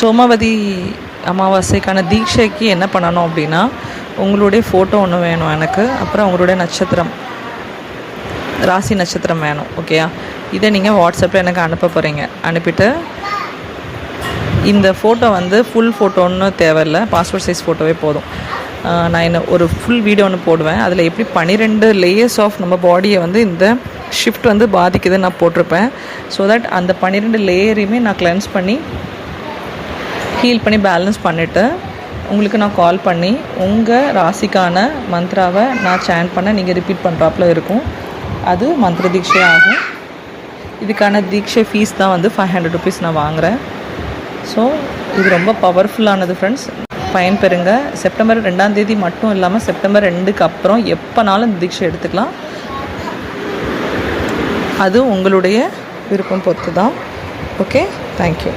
சோமவதி அமாவாசைக்கான தீட்சைக்கு என்ன பண்ணணும் அப்படின்னா உங்களுடைய ஃபோட்டோ ஒன்று வேணும் எனக்கு. அப்புறம் உங்களுடைய நட்சத்திரம் ராசி நட்சத்திரம் வேணும் ஓகேயா இதை நீங்கள் வாட்ஸ்அப்பில் எனக்கு அனுப்ப போகிறீங்க அனுப்பிட்டு இந்த ஃபோட்டோ வந்து ஃபுல் ஃபோட்டோன்னு தேவையில்ல. பாஸ்போர்ட் சைஸ் ஃபோட்டோவே போதும். நான் என்ன ஒரு ஃபுல் வீடியோ ஒன்று போடுவேன். அதில் எப்படி பன்னிரெண்டு லேயர்ஸ் ஆஃப் நம்ம பாடியை வந்து இந்த ஷிஃப்ட் வந்து பாதிக்குதுன்னு நான் போட்டிருப்பேன். ஸோ தட் அந்த பன்னிரெண்டு லேயரையுமே நான் கிளென்ஸ் பண்ணி ஹீல் பண்ணி பேலன்ஸ் பண்ணிவிட்டு உங்களுக்கு நான் கால் பண்ணி உங்கள் ராசிக்கான மந்த்ராவை நான் சேன் பண்ண நீங்கள் ரிப்பீட் பண்ணுறாப்புல இருக்கும். அது மந்திர தீட்சை ஆகும். இதுக்கான தீட்சை ஃபீஸ் தான் வந்து ஃபைவ் ஹண்ட்ரட் ருபீஸ் நான் வாங்குகிறேன் ஸோ இது ரொம்ப பவர்ஃபுல்லானது ஃப்ரெண்ட்ஸ் பயன்பெறுங்க செப்டம்பர் ரெண்டாம் தேதி மட்டும் இல்லாமல் செப்டம்பர் ரெண்டுக்கு அப்புறம் எப்போனாலும் இந்த தீட்சை எடுத்துக்கலாம். அது உங்களுடைய விருப்பம் பொறுத்து தான் ஓகே தேங்க்யூ